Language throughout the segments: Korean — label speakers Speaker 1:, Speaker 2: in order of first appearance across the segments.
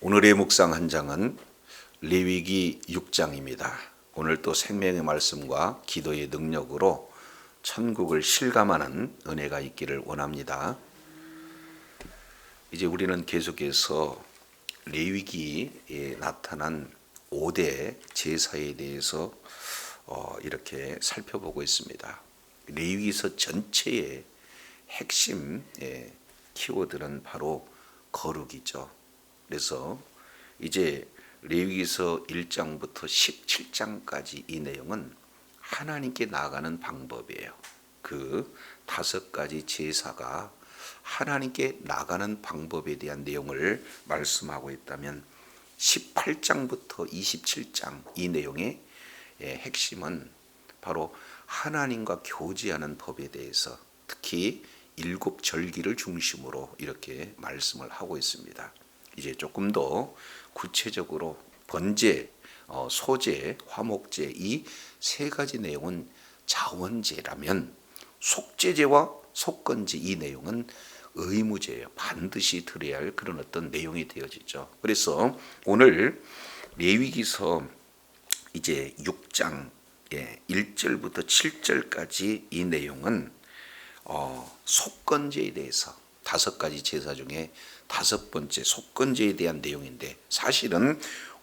Speaker 1: 오늘의 묵상 한 장은 레위기 6장입니다. 오늘 또 생명의 말씀과 기도의 능력으로 천국을 실감하는 은혜가 있기를 원합니다. 이제 우리는 계속해서 레위기에 나타난 5대 제사에 대해서 어, 이렇게 살펴보고 있습니다. 레위기서 전체의 핵심 예, 키워드는 바로 거룩이죠. 그래서 이제 레위기서 1장부터 17장까지 이 내용은 하나님께 나아가는 방법이에요. 그 다섯 가지 제사가 하나님께 나가는 방법에 대한 내용을 말씀하고 있다면 18장부터 27장 이 내용의 예, 핵심은 바로 하나님과 교제하는 법에 대해서 특히 일곱 절기를 중심으로 이렇게 말씀을 하고 있습니다. 이제 조금 더 구체적으로 번제, 어, 소제, 화목제 이 세 가지 내용은 자원제라면 속제제와 속건제 이 내용은 의무제예요. 반드시 들어야 할 그런 어떤 내용이 되어지죠. 그래서 오늘 레위기서 이제 6장 예, 1절부터 7절까지 이 내용은 어, 속건제에 대해서 다섯 가지 제사 중에 다섯 번째 속건제에 대한 내용인데 사실은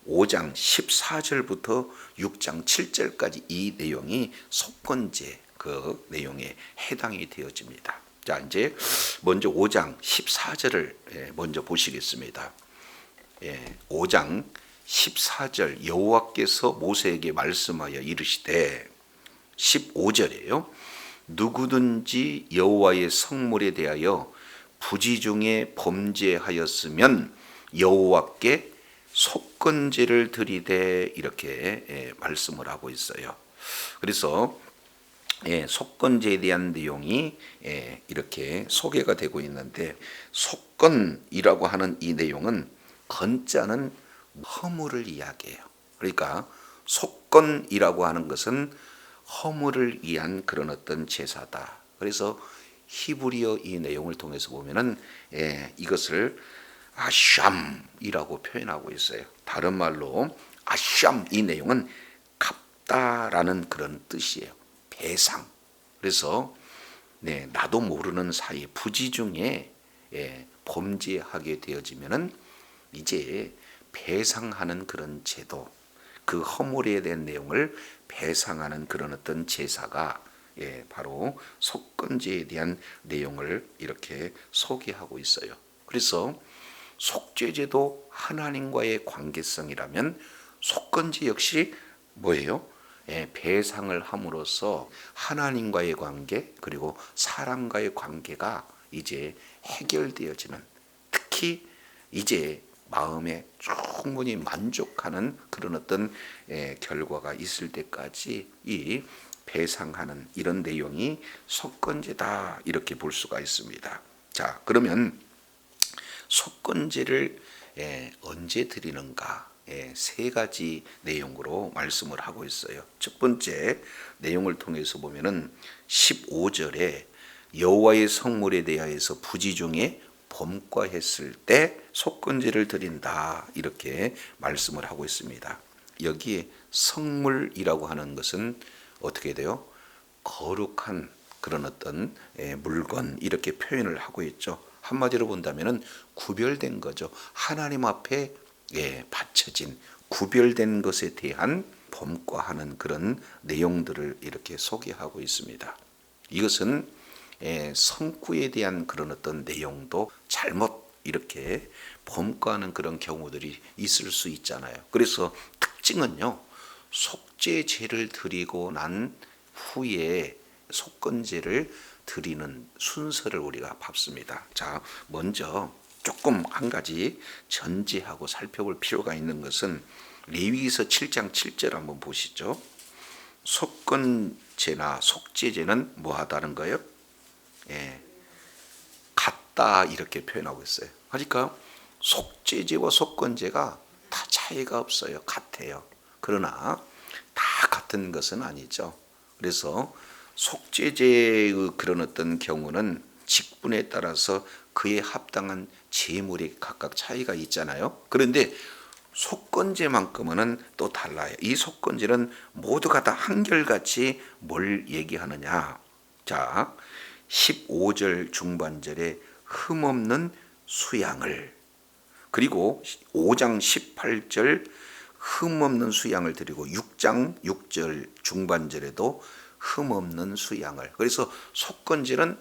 Speaker 1: 5장 14절부터 6장 7절까지 이 내용이 속건제 그 내용에 해당이 되어집니다. 자, 이제 먼저 5장 14절을 먼저 보시겠습니다. 예, 5장 14절 여호와께서 모세에게 말씀하여 이르시되 15절이에요. 누구든지 여호와의 성물에 대하여 부지 중에 범죄하였으면 여호와께 속건제를 드리되 이렇게 예, 말씀을 하고 있어요. 그래서 예, 속건제에 대한 내용이 예, 이렇게 소개가 되고 있는데 속건이라고 하는 이 내용은 건자는 허물을 이야기해요. 그러니까 속건이라고 하는 것은 허물을 위한 그런 어떤 제사다. 그래서 히브리어 이 내용을 통해서 보면은 예, 이것을 아샴이라고 표현하고 있어요. 다른 말로 아샴 이 내용은 갚다라는 그런 뜻이에요. 배상. 그래서 네, 나도 모르는 사이 부지 중에 예, 범죄하게 되어지면은 이제 배상하는 그런 제도, 그 허물에 대한 내용을 배상하는 그런 어떤 제사가 예, 바로 속건제에 대한 내용을 이렇게 소개하고 있어요. 그래서 속죄제도 하나님과의 관계성이라면 속건제 역시 뭐예요? 예, 배상을 함으로써 하나님과의 관계 그리고 사람과의 관계가 이제 해결되어지는 특히 이제 마음에 충분히 만족하는 그런 어떤 예, 결과가 있을 때까지 이 배상하는 이런 내용이 속건제다 이렇게 볼 수가 있습니다. 자 그러면 속건제를 예, 언제 드리는가 예, 세 가지 내용으로 말씀을 하고 있어요. 첫 번째 내용을 통해서 보면은 15절에 여호와의 성물에 대하여서 부지 중에 범과했을 때 속건제를 드린다 이렇게 말씀을 하고 있습니다. 여기에 성물이라고 하는 것은 어떻게 돼요? 거룩한 그런 어떤 예, 물건 이렇게 표현을 하고 있죠. 한마디로 본다면은 구별된 거죠. 하나님 앞에 예, 바쳐진 구별된 것에 대한 범과하는 그런 내용들을 이렇게 소개하고 있습니다. 이것은 예, 성구에 대한 그런 어떤 내용도 잘못 이렇게 범과하는 그런 경우들이 있을 수 있잖아요. 그래서 특징은요, 속죄제를 드리고 난 후에 속건제를 드리는 순서를 우리가 밟습니다. 자, 먼저 조금 한 가지 전제하고 살펴볼 필요가 있는 것은 레위기서 7장 7절 한번 보시죠. 속건제나 속죄제는 뭐 하다는 거예요? 예, 같다 이렇게 표현하고 있어요. 그러니까 속죄제와 속건제가 다 차이가 없어요. 같아요. 그러나 다 같은 것은 아니죠. 그래서 속죄제의 그런 어떤 경우는 직분에 따라서 그에 합당한 재물이 각각 차이가 있잖아요. 그런데 속건제만큼은 또 달라요. 이 속건제는 모두가 다 한결같이 뭘 얘기하느냐. 자, 15절 중반절에 흠없는 수양을 그리고 5장 18절 흠없는 수양을 드리고 6장 6절 중반절에도 흠없는 수양을 그래서 속건질은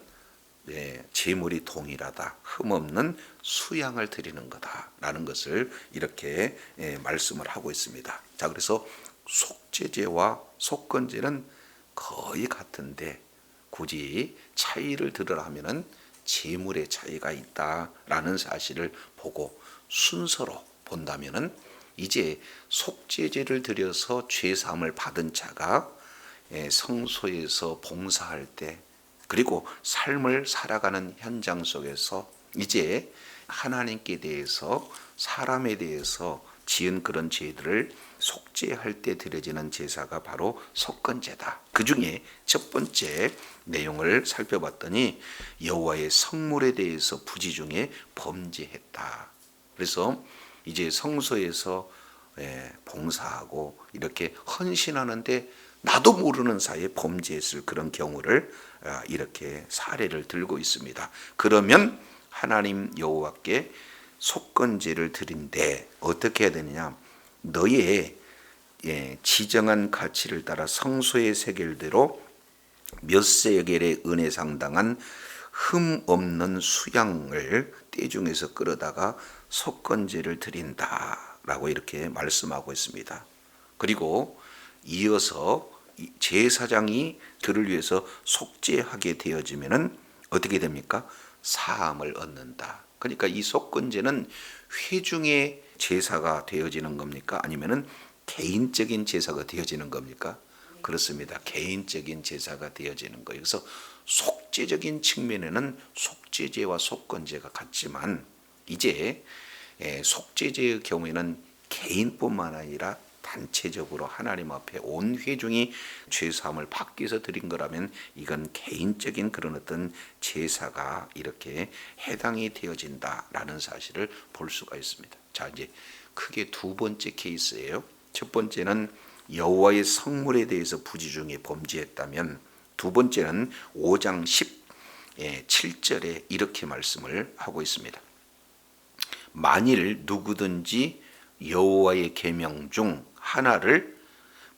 Speaker 1: 네, 재물이 동일하다 흠없는 수양을 드리는 거다라는 것을 이렇게 예, 말씀을 하고 있습니다. 자 그래서 속죄제와 속건제는 거의 같은데 굳이 차이를 들으라 하면은 재물의 차이가 있다라는 사실을 보고 순서로 본다면은 이제 속죄제를 드려서 죄 사함을 받은 자가 예, 성소에서 봉사할 때 그리고 삶을 살아가는 현장 속에서 이제 하나님께 대해서 사람에 대해서 지은 그런 죄들을 속죄할 때 드려지는 제사가 바로 속건제다. 그 중에 첫 번째 내용을 살펴봤더니 여호와의 성물에 대해서 부지 중에 범죄했다. 그래서 이제 성소에서 예, 봉사하고 이렇게 헌신하는데 나도 모르는 사이에 범죄했을 그런 경우를 아, 이렇게 사례를 들고 있습니다. 그러면 하나님 여호와께 속건제를 드린데 어떻게 해야 되느냐? 너의 예, 지정한 가치를 따라 성소의 세겔대로 몇 세겔의 은혜 상당한 흠 없는 수양을 떼중에서 끌어다가 속건제를 드린다라고 이렇게 말씀하고 있습니다. 그리고 이어서 제사장이 그를 위해서 속죄하게 되어지면은 어떻게 됩니까? 사함을 얻는다. 그러니까 이 속건제는 회중의 제사가 되어지는 겁니까? 아니면은 개인적인 제사가 되어지는 겁니까? 그렇습니다. 개인적인 제사가 되어지는 거예요. 그래서 속죄적인 측면에는 속죄제와 속건제가 같지만 이제 예, 속죄제의 경우에는 개인뿐만 아니라 단체적으로 하나님 앞에 온 회중이 죄사함을 받기 위해서 드린 거라면 이건 개인적인 그런 어떤 제사가 이렇게 해당이 되어진다라는 사실을 볼 수가 있습니다. 자 이제 크게 두 번째 케이스예요. 첫 번째는 여호와의 성물에 대해서 부지 중에 범죄했다면 두 번째는 5장 17절에 이렇게 말씀을 하고 있습니다. 만일 누구든지 여호와의 계명 중 하나를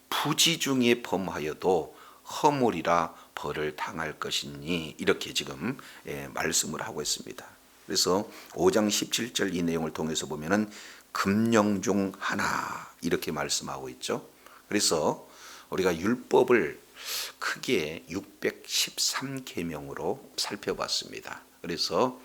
Speaker 1: 부지 중에 범하여도 허물이라 벌을 당할 것이니 이렇게 지금 예, 말씀을 하고 있습니다. 그래서 5장 17절 이 내용을 통해서 보면은 금령 중 하나 이렇게 말씀하고 있죠. 그래서 우리가 율법을 크게 613계명으로 살펴봤습니다. 그래서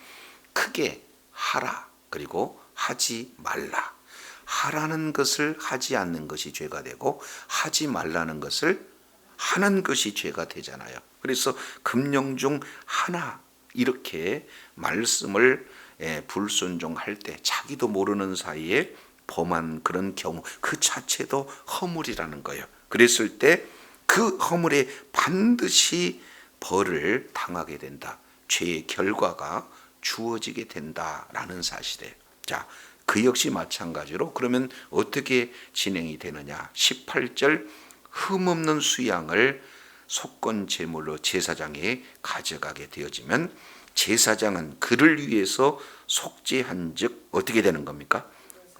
Speaker 1: 크게 하라 그리고 하지 말라. 하라는 것을 하지 않는 것이 죄가 되고 하지 말라는 것을 하는 것이 죄가 되잖아요. 그래서 금령 중 하나 이렇게 말씀을 예, 불순종할 때 자기도 모르는 사이에 범한 그런 경우 그 자체도 허물이라는 거예요. 그랬을 때 그 허물에 반드시 벌을 당하게 된다. 죄의 결과가 주어지게 된다라는 사실이에요. 자, 그 역시 마찬가지로 그러면 어떻게 진행이 되느냐? 18절 흠없는 수양을 속건 제물로 제사장에 가져가게 되어지면 제사장은 그를 위해서 속죄한즉 어떻게 되는 겁니까?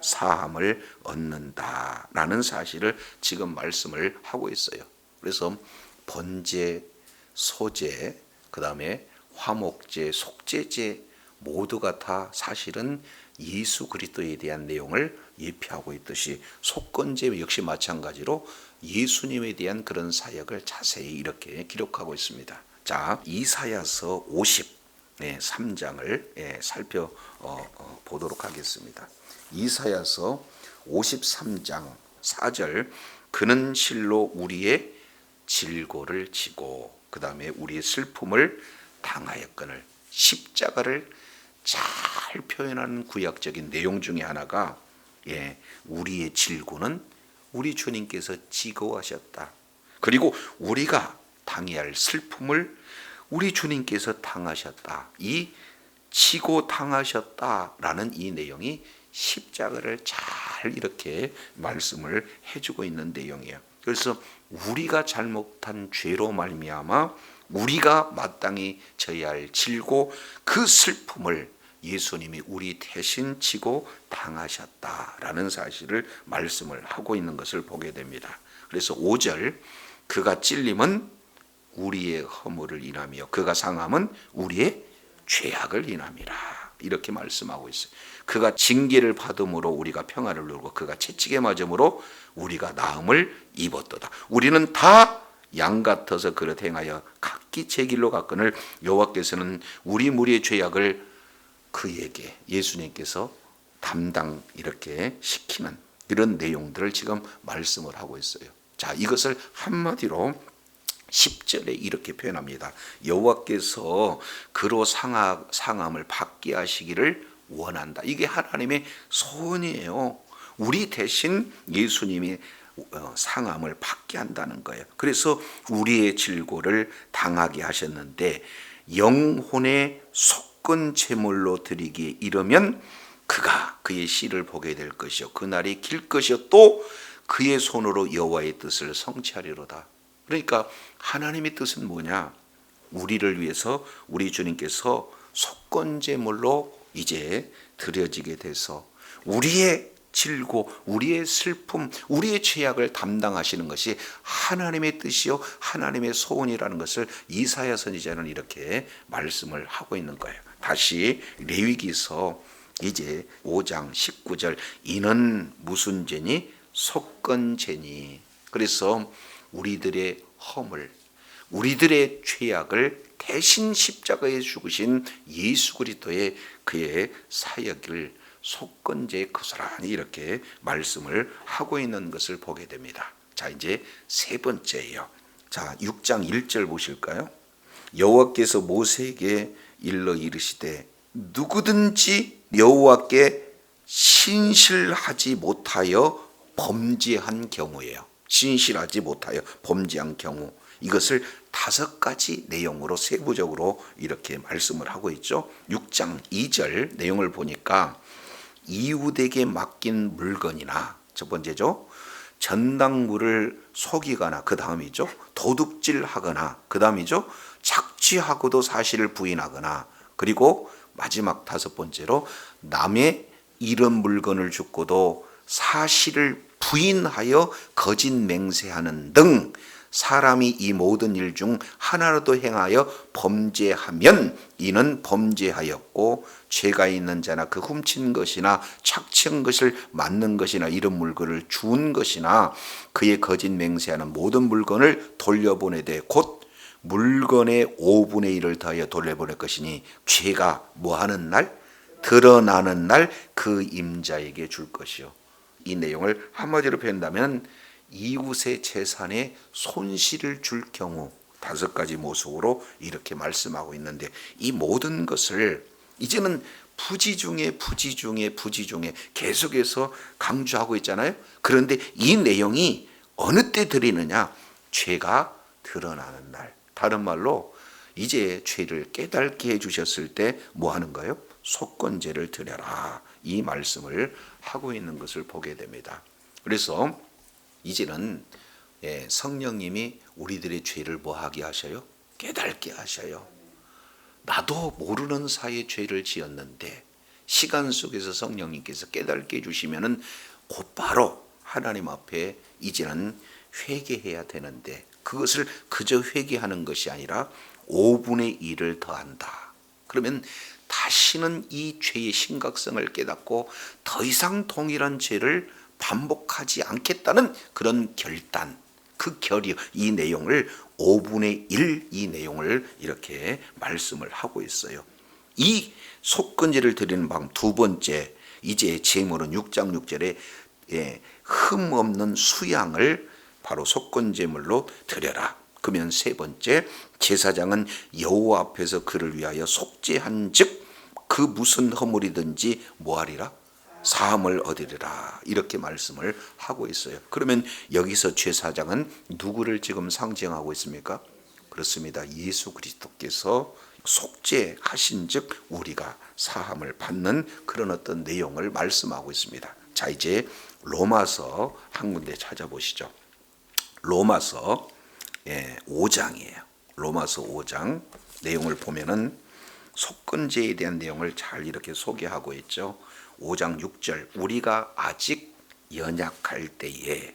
Speaker 1: 사함을 얻는다라는 사실을 지금 말씀을 하고 있어요. 그래서 번제, 소제, 그다음에 화목제, 속죄제 모두가 다 사실은 예수 그리스도에 대한 내용을 예표하고 있듯이 속건제 역시 마찬가지로 예수님에 대한 그런 사역을 자세히 이렇게 기록하고 있습니다. 자, 이사야서 50 네, 3장을 예, 살펴 어, 어, 하겠습니다. 이사야서 53장 4절 그는 실로 우리의 질고를 지고 그 다음에 우리의 슬픔을 당하였거늘 십자가를 잘 표현하는 구약적인 내용 중에 하나가 예, 우리의 질고는 우리 주님께서 지고하셨다. 그리고 우리가 당해야 할 슬픔을 우리 주님께서 당하셨다. 이 치고 당하셨다라는 이 내용이 십자가를 잘 이렇게 말씀을 해주고 있는 내용이에요. 그래서 우리가 잘못한 죄로 말미암아 우리가 마땅히 져야 할 질고 그 슬픔을 예수님이 우리 대신 지고 당하셨다라는 사실을 말씀을 하고 있는 것을 보게 됩니다. 그래서 5절 그가 찔림은 우리의 허물을 인하며 그가 상함은 우리의 죄악을 인함이라 이렇게 말씀하고 있어요. 그가 징계를 받음으로 우리가 평화를 누르고 그가 채찍에 맞음으로 우리가 나음을 입었도다. 우리는 다 양 같아서 그릇 행하여 각기 제 길로 갔거늘 여호와께서는 우리 무리의 죄악을 그에게 예수님께서 담당 이렇게 시키는 이런 내용들을 지금 말씀을 하고 있어요. 자, 이것을 한마디로 10절에 이렇게 표현합니다. 여호와께서 그로 상하, 상함을 받게 하시기를 원한다. 이게 하나님의 소원이에요. 우리 대신 예수님이 어, 상함을 받게 한다는 거예요. 그래서 우리의 질고를 당하게 하셨는데 영혼의 속 건 제물로 드리기에 이르면 그가 그의 씨를 보게 될 것이요 그날이 길 것이요 또 그의 손으로 여호와의 뜻을 성취하리로다. 그러니까 하나님의 뜻은 뭐냐? 우리를 위해서 우리 주님께서 속건 제물로 이제 드려지게 돼서 우리의 질고 우리의 슬픔, 우리의 죄악을 담당하시는 것이 하나님의 뜻이요 하나님의 소원이라는 것을 이사야 선지자는 이렇게 말씀을 하고 있는 거예요. 다시 레위기서 이제 5장 19절 이는 무슨 죄니 속건 죄니 그래서 우리들의 허물 우리들의 죄악을 대신 십자가에 죽으신 예수 그리스도의 그의 사역을 속건제 거스란히 이렇게 말씀을 하고 있는 것을 보게 됩니다. 자, 이제 세 번째예요. 자, 6장 1절 보실까요? 여호와께서 모세에게 일러 이르시되 누구든지 여호와께 신실하지 못하여 범죄한 경우예요. 신실하지 못하여 범죄한 경우 이것을 다섯 가지 내용으로 세부적으로 이렇게 말씀을 하고 있죠. 6장 2절 내용을 보니까 이웃에게 맡긴 물건이나 첫 번째죠. 전당물을 속이거나 그 다음이죠. 도둑질하거나 그 다음이죠. 착취하고도 사실을 부인하거나 그리고 마지막 다섯 번째로 남의 이런 물건을 죽고도 사실을 부인하여 거짓 맹세하는 등 사람이 이 모든 일 중 하나라도 행하여 범죄하면 이는 범죄하였고 죄가 있는 자나 그 훔친 것이나 착취한 것을 맞는 것이나 이런 물건을 준 것이나 그의 거짓 맹세하는 모든 물건을 돌려보내되 곧 물건의 5분의 1을 더하여 돌려보낼 것이니 죄가 뭐하는 날? 드러나는 날 그 임자에게 줄 것이요. 이 내용을 한마디로 표현한다면 이웃의 재산에 손실을 줄 경우 다섯 가지 모습으로 이렇게 말씀하고 있는데 이 모든 것을 이제는 부지 중에 부지 중에 부지 중에 계속해서 강조하고 있잖아요. 그런데 이 내용이 어느 때 드리느냐? 죄가 드러나는 날. 다른 말로 이제 죄를 깨닫게 해 주셨을 때 뭐 하는 거예요? 속건제를 드려라. 이 말씀을 하고 있는 것을 보게 됩니다. 그래서 이제는 예, 성령님이 우리들의 죄를 뭐하게 하셔요? 깨닫게 하셔요. 나도 모르는 사이에 죄를 지었는데 시간 속에서 성령님께서 깨닫게 해주시면은 곧바로 하나님 앞에 이제는 회개해야 되는데 그것을 그저 회개하는 것이 아니라 5분의 1을 더한다. 그러면 다시는 이 죄의 심각성을 깨닫고 더 이상 동일한 죄를 반복하지 않겠다는 그런 결단, 그 결의, 이 내용을 5분의 1 이 내용을 이렇게 말씀을 하고 있어요. 이 속건제를 드리는 방법 두 번째, 이제 제물은 6장 6절에 예, 흠 없는 수양을 바로 속건제물로 드려라. 그러면 세 번째 제사장은 여호와 앞에서 그를 위하여 속죄한즉 그 무슨 허물이든지 뭐하리라 사함을 얻으리라 이렇게 말씀을 하고 있어요. 그러면 여기서 제사장은 누구를 지금 상징하고 있습니까? 그렇습니다. 예수 그리스도께서 속죄하신즉 우리가 사함을 받는 그런 어떤 내용을 말씀하고 있습니다. 자 이제 로마서 한 군데 찾아보시죠. 로마서 예, 5장이에요. 로마서 5장 내용을 보면은 속건제에 대한 내용을 잘 이렇게 소개하고 있죠. 5장 6절 우리가 아직 연약할 때에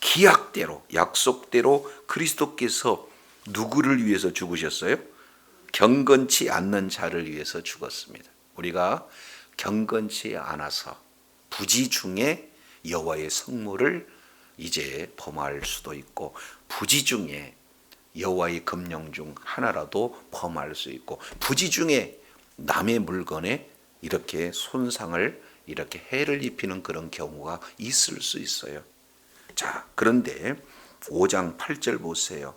Speaker 1: 기약대로 약속대로 그리스도께서 누구를 위해서 죽으셨어요? 경건치 않는 자를 위해서 죽었습니다. 우리가 경건치 않아서 부지 중에 여호와의 성물을 이제 범할 수도 있고 부지 중에 여호와의 금령 중 하나라도 범할 수 있고 부지 중에 남의 물건에 이렇게 손상을 이렇게 해를 입히는 그런 경우가 있을 수 있어요. 자, 그런데 5장 8절 보세요.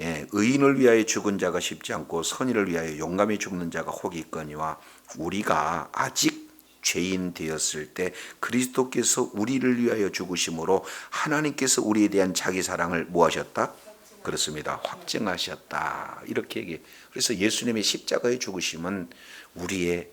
Speaker 1: 예, 의인을 위하여 죽은 자가 쉽지 않고 선인을 위하여 용감히 죽는 자가 혹이 있거니와 우리가 아직 죄인 되었을 때 그리스도께서 우리를 위하여 죽으심으로 하나님께서 우리에 대한 자기 사랑을 뭐하셨다? 그렇습니다. 확증하셨다. 이렇게 얘기. 그래서 예수님의 십자가의 죽으심은 우리의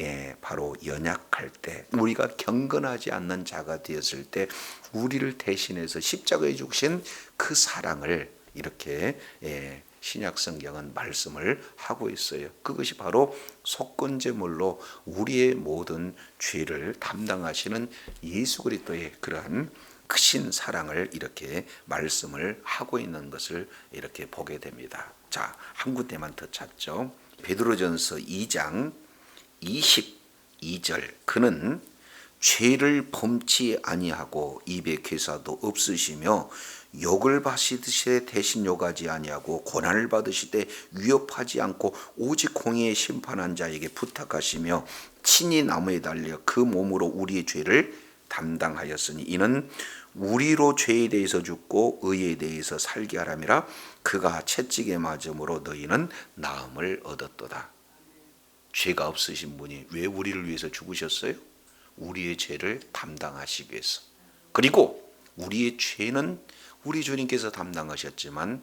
Speaker 1: 예, 바로 연약할 때 우리가 경건하지 않는 자가 되었을 때 우리를 대신해서 십자가에 죽으신 그 사랑을 이렇게 예, 신약 성경은 말씀을 하고 있어요. 그것이 바로 속건제물로 우리의 모든 죄를 담당하시는 예수 그리스도의 그러한 크신 사랑을 이렇게 말씀을 하고 있는 것을 이렇게 보게 됩니다. 자, 한 군데만 더 찾죠. 베드로전서 2장 22절 그는 죄를 범치 아니하고 입에 괴사도 없으시며 욕을 받으시되 대신 욕하지 아니하고 고난을 받으시되 위협하지 않고 오직 공의에 심판한 자에게 부탁하시며 친히 나무에 달려 그 몸으로 우리의 죄를 담당하였으니 이는 우리로 죄에 대해서 죽고 의에 대해서 살게 하람이라 그가 채찍에 맞음으로 너희는 나음을 얻었도다. 죄가 없으신 분이 왜 우리를 위해서 죽으셨어요? 우리의 죄를 담당하시기 위해서. 그리고 우리의 죄는 우리 주님께서 담당하셨지만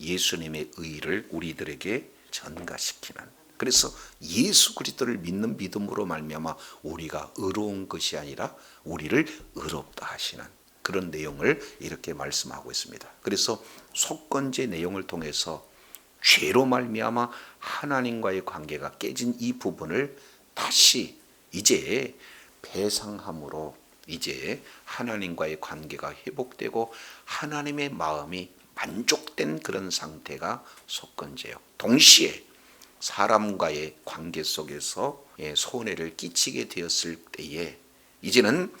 Speaker 1: 예수님의 의를 우리들에게 전가시키는 그래서 예수 그리스도를 믿는 믿음으로 말미암아 우리가 의로운 것이 아니라 우리를 의롭다 하시는 그런 내용을 이렇게 말씀하고 있습니다. 그래서 속건제 내용을 통해서 죄로 말미암아 하나님과의 관계가 깨진 이 부분을 다시 이제 배상함으로 이제 하나님과의 관계가 회복되고 하나님의 마음이 만족된 그런 상태가 속건제요. 동시에 사람과의 관계 속에서 예, 손해를 끼치게 되었을 때에 이제는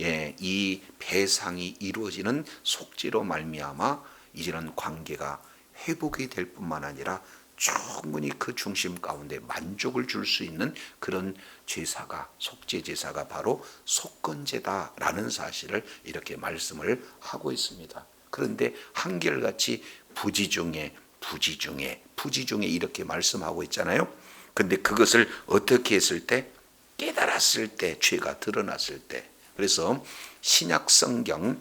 Speaker 1: 예, 이 배상이 이루어지는 속죄로 말미암아 이제는 관계가 회복이 될 뿐만 아니라 충분히 그 중심 가운데 만족을 줄 수 있는 그런 제사가 속죄 제사가 바로 속건제다라는 사실을 이렇게 말씀을 하고 있습니다. 그런데 한결같이 부지 중에 부지 중에 부지 중에 이렇게 말씀하고 있잖아요. 근데 그것을 어떻게 했을 때 깨달았을 때 죄가 드러났을 때 그래서 신약 성경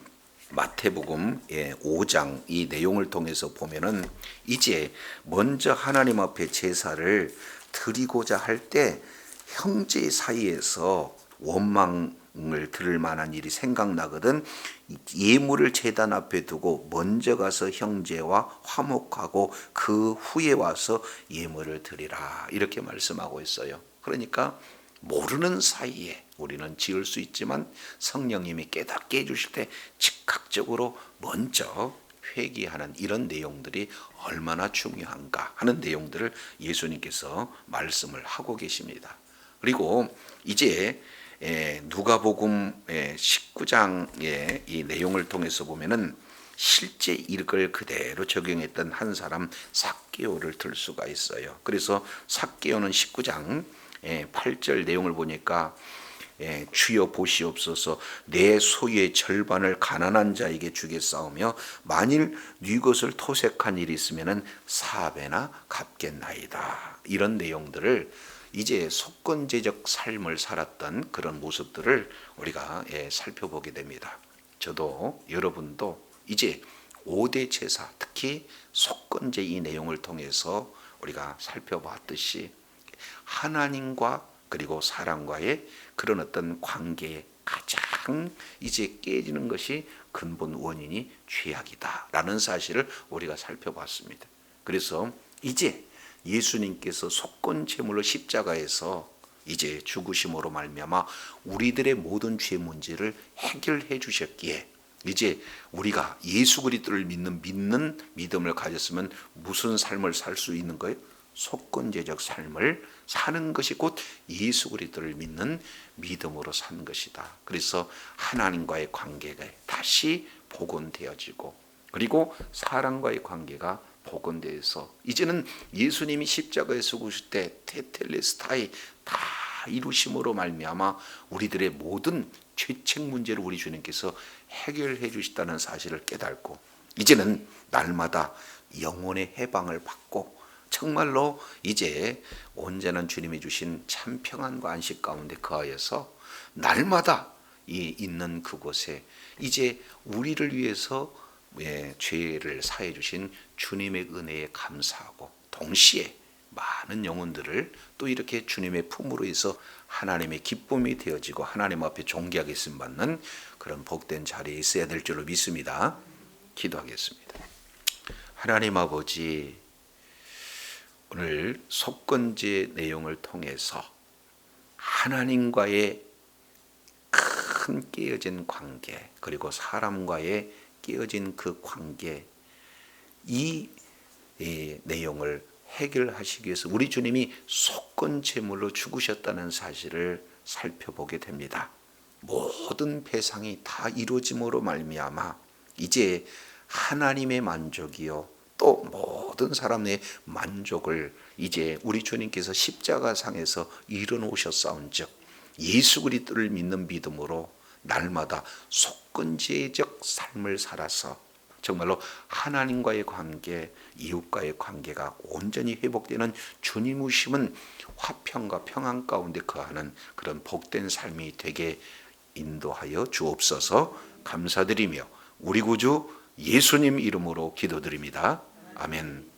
Speaker 1: 마태복음 5장 예, 이 내용을 통해서 보면은 이제 먼저 하나님 앞에 제사를 드리고자 할 때 형제 사이에서 원망을 들을 만한 일이 생각나거든 예물을 제단 앞에 두고 먼저 가서 형제와 화목하고 그 후에 와서 예물을 드리라 이렇게 말씀하고 있어요. 그러니까 모르는 사이에 우리는 지을 수 있지만 성령님이 깨닫게 해주실 때 즉각적으로 먼저 회개하는 이런 내용들이 얼마나 중요한가 하는 내용들을 예수님께서 말씀을 하고 계십니다. 그리고 이제 누가복음 19장의 이 내용을 통해서 보면은 실제 일을 그대로 적용했던 한 사람 삭개오를 들 수가 있어요. 그래서 삭개오는 19장 8절 내용을 보니까 예, 주여 보시옵소서 내 소유의 절반을 가난한 자에게 주겠사오며 만일 네 것을 토색한 일이 있으면은 사배나 갚겠나이다 이런 내용들을 이제 속건제적 삶을 살았던 그런 모습들을 우리가 예, 살펴보게 됩니다. 저도 여러분도 이제 5대 제사 특히 속건제 이 내용을 통해서 우리가 살펴봤듯이 하나님과 그리고 사람과의 그런 어떤 관계의 가장 이제 깨지는 것이 근본 원인이 죄악이다라는 사실을 우리가 살펴봤습니다. 그래서 이제 예수님께서 속건 제물로 십자가에서 이제 죽으심으로 말미암아 우리들의 모든 죄 문제를 해결해 주셨기에 이제 우리가 예수 그리스도를 믿는 믿는 믿음을 가졌으면 무슨 삶을 살 수 있는 거예요? 속건제적 삶을 사는 것이 곧 예수 그리스도를 믿는 믿음으로 사는 것이다. 그래서 하나님과의 관계가 다시 복원되어지고 그리고 사람과의 관계가 복원돼서 이제는 예수님이 십자가에 죽으실 때 테텔레스타이 다 이루심으로 말미암아 우리들의 모든 죄책 문제를 우리 주님께서 해결해 주시다는 사실을 깨닫고 이제는 날마다 영혼의 해방을 받고 정말로 이제 온전한 주님이 주신 참 평안과 안식 가운데 거하여서 날마다 이 있는 그곳에 이제 우리를 위해서 예, 죄를 사해 주신 주님의 은혜에 감사하고 동시에 많은 영혼들을 또 이렇게 주님의 품으로 해서 하나님의 기쁨이 되어지고 하나님 앞에 존귀하게 쓰임 받는 그런 복된 자리에 있어야 될 줄로 믿습니다. 기도하겠습니다. 하나님 아버지 오늘 속건제 내용을 통해서 하나님과의 큰 깨어진 관계 그리고 사람과의 깨어진 그 관계 이, 이 내용을 해결하시기 위해서 우리 주님이 속건 제물로 죽으셨다는 사실을 살펴보게 됩니다. 모든 배상이 다 이루어짐으로 말미암아 이제 하나님의 만족이요 또 모든 사람의 만족을 이제 우리 주님께서 십자가 상에서 이뤄놓으셨사온즉 예수 그리스도를 믿는 믿음으로 날마다 속건제적 삶을 살아서 정말로 하나님과의 관계, 이웃과의 관계가 온전히 회복되는 주님 오심은 화평과 평안 가운데 거하는 그런 복된 삶이 되게 인도하여 주옵소서 감사드리며 우리 구주 예수님 이름으로 기도드립니다. 아멘.